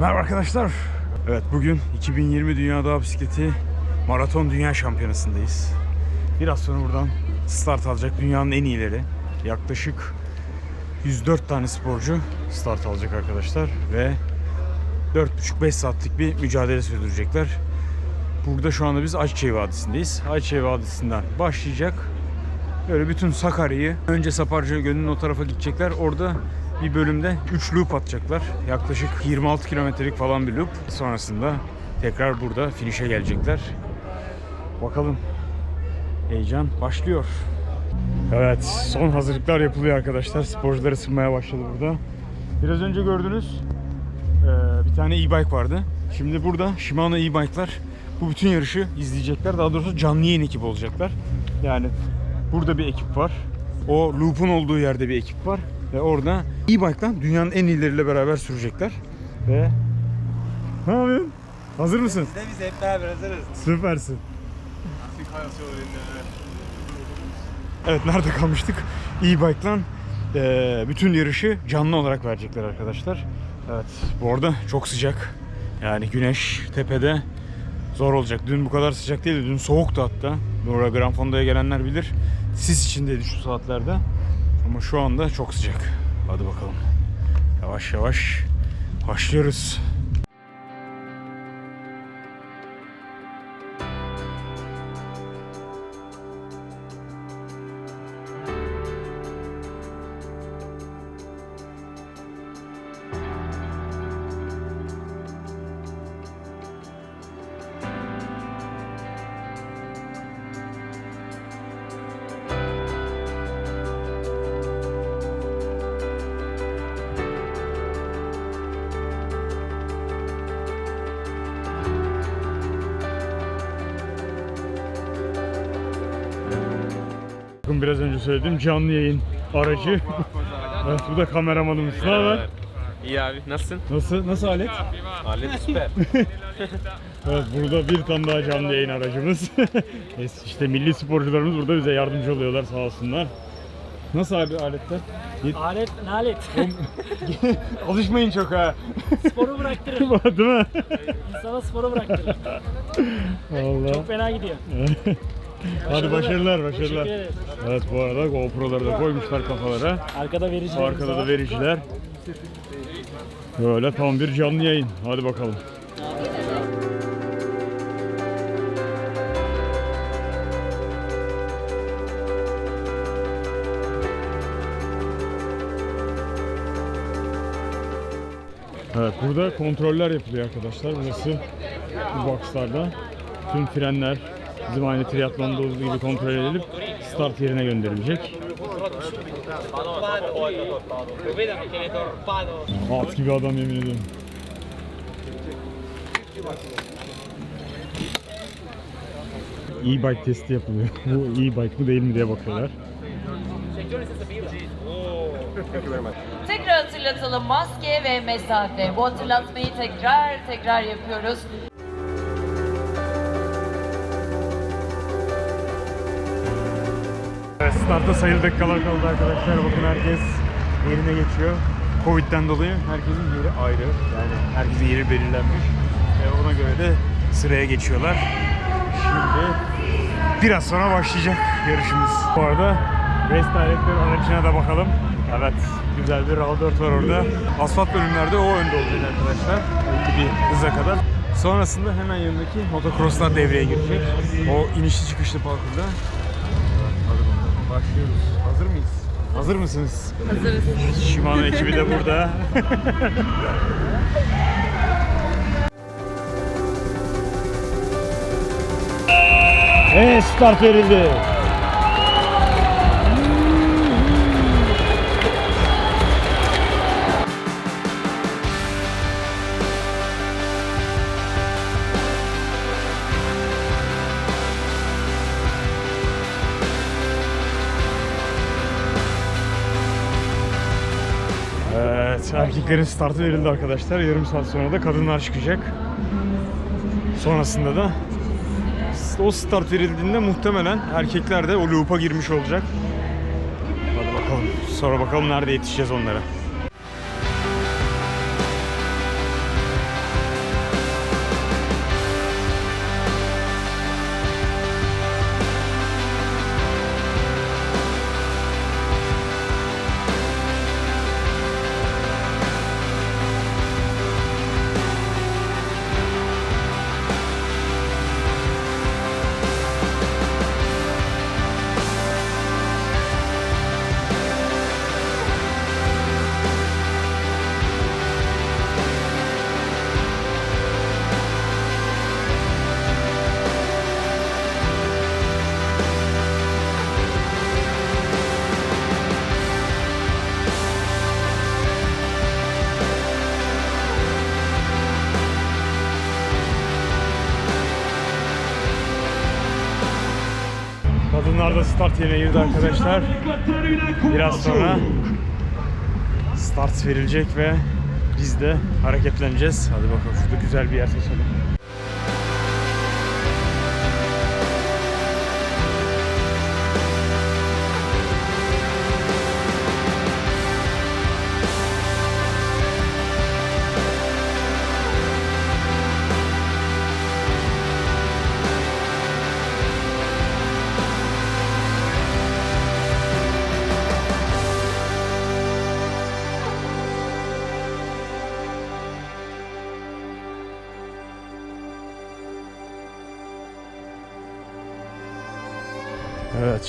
Merhaba arkadaşlar. Evet bugün 2020 Dünya Dağ Bisikleti Maraton Dünya Şampiyonası'ndayız. Biraz sonra buradan start alacak dünyanın en iyileri. Yaklaşık 104 tane sporcu start alacak arkadaşlar ve 4,5-5 saatlik bir mücadele sürdürecekler. Burada şu anda biz Ayçiçeği Vadisi'ndeyiz. Ayçiçeği Vadisi'nden başlayacak. Böyle bütün Sakarya'yı önce Saparca Gölü'nün o tarafa gidecekler. Orada bir bölümde 3 loop atacaklar. Yaklaşık 26 kilometrelik falan bir loop. Sonrasında tekrar burada finish'e gelecekler. Bakalım. Heyecan başlıyor. Evet, son hazırlıklar yapılıyor arkadaşlar. Sporcular ısınmaya başladı burada. Biraz önce gördünüz ee, bir tane e-bike vardı. Şimdi burada Shimano e-bike'lar bu bütün yarışı izleyecekler. Daha doğrusu canlı yayın ekibi olacaklar. Yani burada bir ekip var. O loop'un olduğu yerde bir ekip var. Ve orada e-bike'la dünyanın en iyileriyle beraber sürecekler. Ve ne yapıyorsun? Hazır mısın? Biz de biz hep beraber hazırız. Süpersin. Evet nerede kalmıştık? E-bike'la eee, bütün yarışı canlı olarak verecekler arkadaşlar. Evet bu arada çok sıcak. Yani güneş tepede zor olacak. Dün bu kadar sıcak değildi. Dün soğuktu hatta. Buraya Gran Fonda'ya gelenler bilir. Sis içindeydi şu saatlerde. Ama şu anda çok sıcak. Hadi bakalım. Yavaş yavaş başlıyoruz. Biraz önce söyledim canlı yayın aracı. evet, bu da kameramanımız. Ne haber? İyi abi nasılsın? Nasıl nasıl alet? Alet süper. Evet burada bir tane daha canlı yayın aracımız. İşte milli sporcularımız burada bize yardımcı oluyorlar sağ olsunlar. Nasıl abi aletler? Alet, nalet. Alışmayın çok ha. sporu bıraktırır. Değil mi? İnsana sporu bıraktırır. Allah. Çok fena gidiyor. Hadi başarılar başarılar. Evet bu arada GoPro'ları da koymuşlar kafalara. Arkada verici. Arkada da vericiler. Böyle tam bir canlı yayın. Hadi bakalım. Evet burada kontroller yapılıyor arkadaşlar. Burası bu boxlarda. Tüm frenler bizim aynı triatlonda olduğu gibi kontrol edilip start yerine gönderilecek. At gibi adam yemin ediyorum. E-bike testi yapılıyor. Bu e-bike mı değil mi diye bakıyorlar. Tekrar hatırlatalım maske ve mesafe. Bu hatırlatmayı tekrar tekrar yapıyoruz. Startta sayılı dakikalar kaldı arkadaşlar. Bakın herkes yerine geçiyor. Covid'den dolayı herkesin yeri ayrı. Yani herkesin yeri belirlenmiş. Ve ona göre de sıraya geçiyorlar. Şimdi biraz sonra başlayacak yarışımız. Bu arada Race Director aracına da bakalım. Evet, güzel bir RAV4 var orada. Asfalt bölümlerde o önde olacak arkadaşlar. Belli bir hıza kadar. Sonrasında hemen yanındaki motocrosslar devreye girecek. O inişli çıkışlı parkurda. Başlıyoruz. Hazır mıyız? Hazır mısınız? Hazırız. Shimano ekibi de burada. Evet start verildi. Erkeklerin startı verildi arkadaşlar. Yarım saat sonra da kadınlar çıkacak. Sonrasında da o start verildiğinde muhtemelen erkekler de o loop'a girmiş olacak. Hadi bakalım. Sonra bakalım nerede yetişeceğiz onlara. Da start yerine girdi arkadaşlar. Biraz sonra start verilecek ve biz de hareketleneceğiz. Hadi bakalım şurada güzel bir yer seçelim.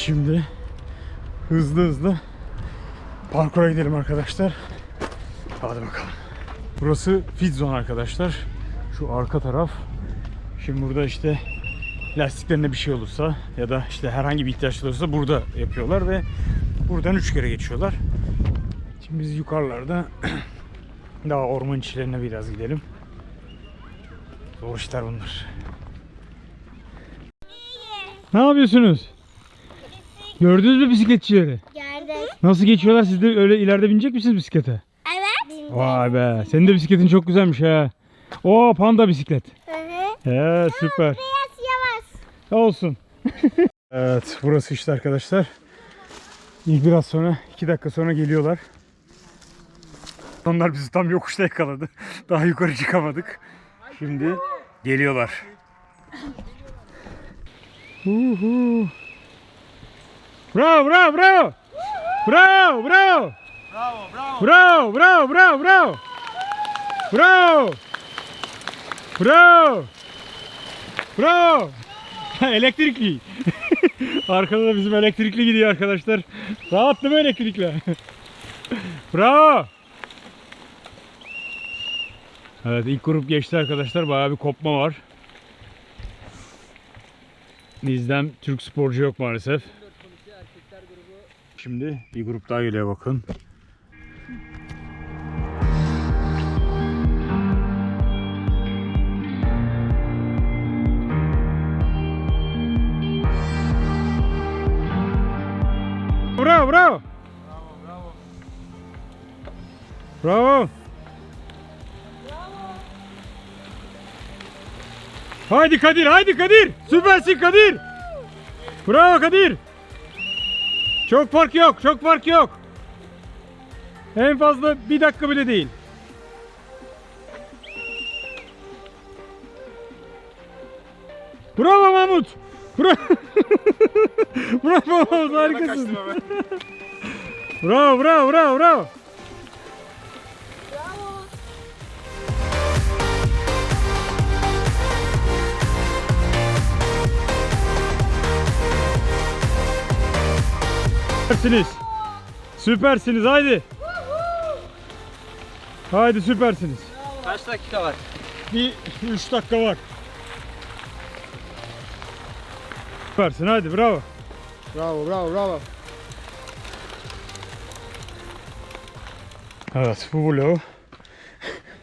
Şimdi hızlı hızlı parkura gidelim arkadaşlar. Hadi bakalım. Burası fit zone arkadaşlar. Şu arka taraf. Şimdi burada işte lastiklerine bir şey olursa ya da işte herhangi bir ihtiyaç olursa burada yapıyorlar ve buradan üç kere geçiyorlar. Şimdi biz yukarılarda daha orman içlerine biraz gidelim. Zor işler bunlar. Ne yapıyorsunuz? Gördünüz mü bisikletçileri? Gördük. Nasıl geçiyorlar? Siz de öyle ileride binecek misiniz bisiklete? Evet. Vay be. Senin de bisikletin çok güzelmiş ha. Oo panda bisiklet. Hı hı. He süper. Biraz yavaş. Olsun. evet burası işte arkadaşlar. İlk biraz sonra 2 dakika sonra geliyorlar. Onlar bizi tam yokuşta yakaladı. Daha yukarı çıkamadık. Şimdi geliyorlar. Uhu. Bravo bravo bravo. Bravo bravo. Bravo bravo bravo bravo. Bravo. Bravo. Bravo. elektrikli. Arkada da bizim elektrikli gidiyor arkadaşlar. Rahat değil mi elektrikle? Bravo. Evet ilk grup geçti arkadaşlar. Bayağı bir kopma var. Bizden Türk sporcu yok maalesef. Şimdi bir grup daha geliyor bakın. Bravo bravo. Bravo. Haydi Kadir, haydi Kadir. Süpersin Kadir. Bravo Kadir. Çok fark yok, çok fark yok. En fazla bir dakika bile değil. Bravo Mahmut. Bravo. bravo Mahmut, harikasın. Bravo, bravo, bravo, bravo. Süpersiniz. Süpersiniz haydi. Haydi süpersiniz. Kaç dakika var? Bir 3 dakika var. Süpersin haydi bravo. Bravo bravo bravo. Evet bu vlogu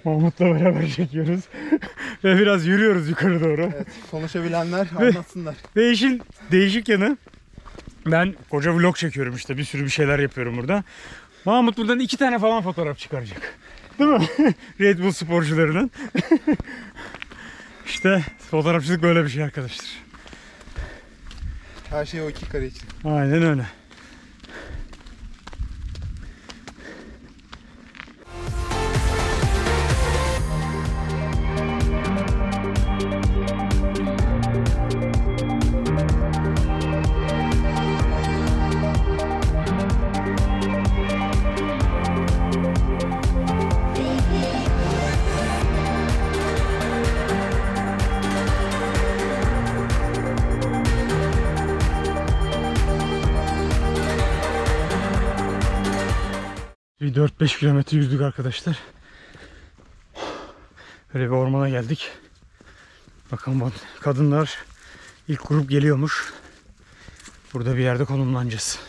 Mahmut'la beraber çekiyoruz. Ve biraz yürüyoruz yukarı doğru. Konuşabilenler anlatsınlar. Değişik, değişik yanı ben koca vlog çekiyorum işte bir sürü bir şeyler yapıyorum burada. Mahmut buradan iki tane falan fotoğraf çıkaracak. Değil mi? Red Bull sporcularının. işte fotoğrafçılık böyle bir şey arkadaşlar. Her şey o iki kare için. Aynen öyle. Bir 4-5 kilometre yüzdük arkadaşlar. Böyle bir ormana geldik. Bakın bak kadınlar ilk grup geliyormuş. Burada bir yerde konumlanacağız.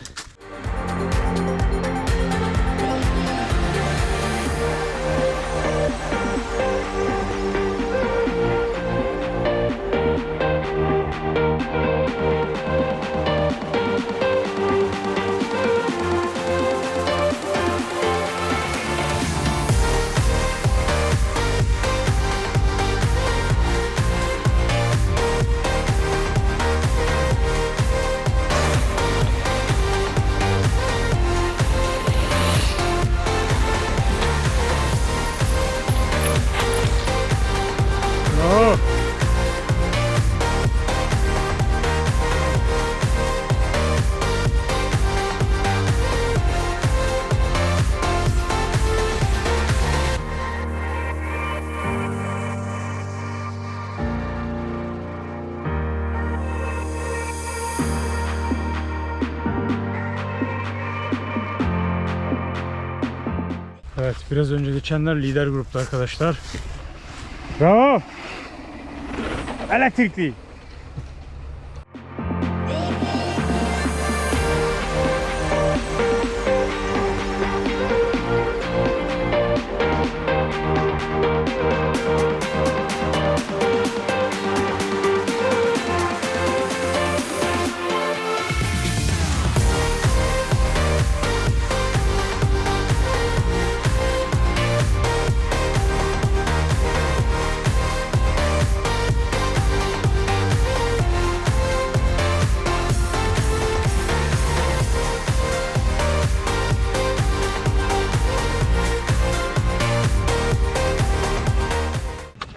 Biraz önce geçenler lider grupta arkadaşlar. Bravo. Elektrikli.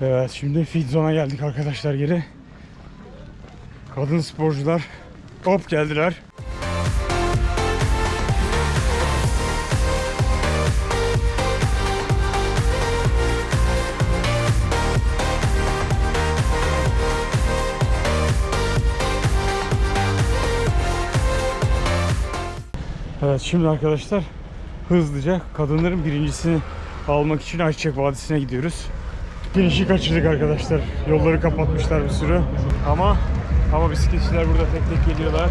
Evet şimdi feed zone'a geldik arkadaşlar geri. Kadın sporcular hop geldiler. Evet şimdi arkadaşlar hızlıca kadınların birincisini almak için Ayçiçek Vadisi'ne gidiyoruz. Finişi kaçırdık arkadaşlar. Yolları kapatmışlar bir sürü. Ama ama bisikletçiler burada tek tek geliyorlar.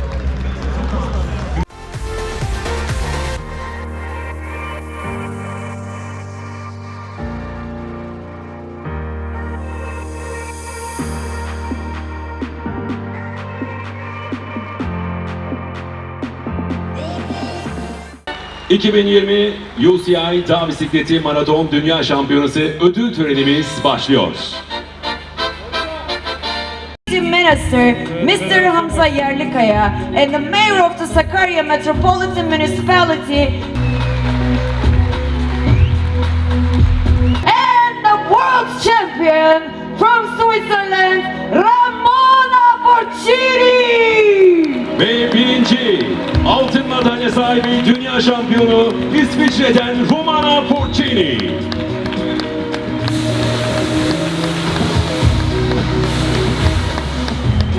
...2020 UCI Dağ Bisikleti Maraton Dünya Şampiyonası ödül törenimiz başlıyor. Minister, Mr. Hamza Yerlikaya, and the Mayor of the Sakarya Metropolitan Municipality, and the World Champion from Switzerland, Ramona Porcini! Ve birinci madalya sahibi dünya şampiyonu İsviçre'den Romana Porcini.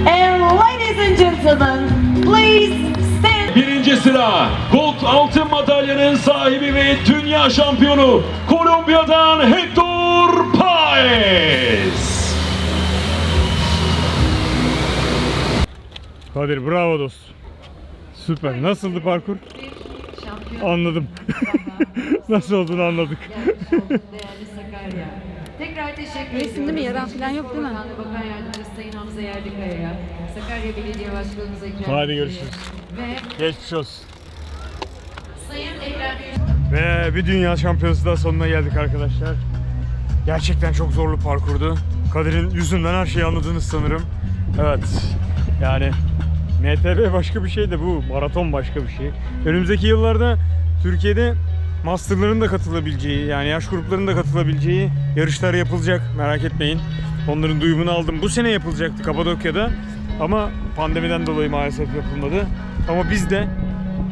And ladies and gentlemen, please stand. Birinci sıra Gold altın madalyanın sahibi ve dünya şampiyonu Kolombiya'dan Hector Paez. Kadir bravo dostum. Süper. Nasıldı parkur? Anladım. Nasıl olduğunu anladık. Değerli Sakarya. Tekrar teşekkür ediyorum. Resim değil mi? Yaran falan yok değil mi? Bakan Yardımcısı Sayın Hamza Yerlikaya'ya, Sakarya Belediye Başkanımıza ikram Hadi görüşürüz. Ve Geçmiş olsun. Sayın Ekrem Ve bir dünya şampiyonası da sonuna geldik arkadaşlar. Gerçekten çok zorlu parkurdu. Kadir'in yüzünden her şeyi anladınız sanırım. Evet. Yani MTB başka bir şey de bu maraton başka bir şey. Önümüzdeki yıllarda Türkiye'de masterların da katılabileceği yani yaş gruplarının da katılabileceği yarışlar yapılacak merak etmeyin. Onların duyumunu aldım. Bu sene yapılacaktı Kapadokya'da ama pandemiden dolayı maalesef yapılmadı. Ama biz de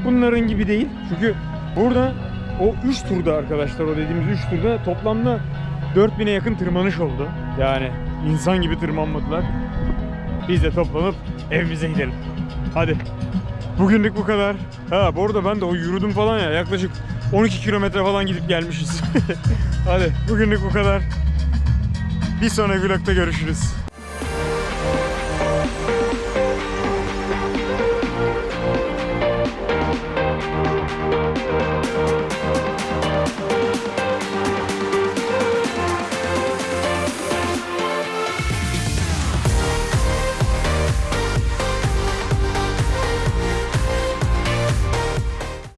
bunların gibi değil. Çünkü burada o 3 turda arkadaşlar o dediğimiz 3 turda toplamda 4000'e yakın tırmanış oldu. Yani insan gibi tırmanmadılar. Biz de toplanıp evimize gidelim. Hadi. Bugünlük bu kadar. Ha bu arada ben de o yürüdüm falan ya yaklaşık 12 kilometre falan gidip gelmişiz. Hadi bugünlük bu kadar. Bir sonraki vlogda görüşürüz.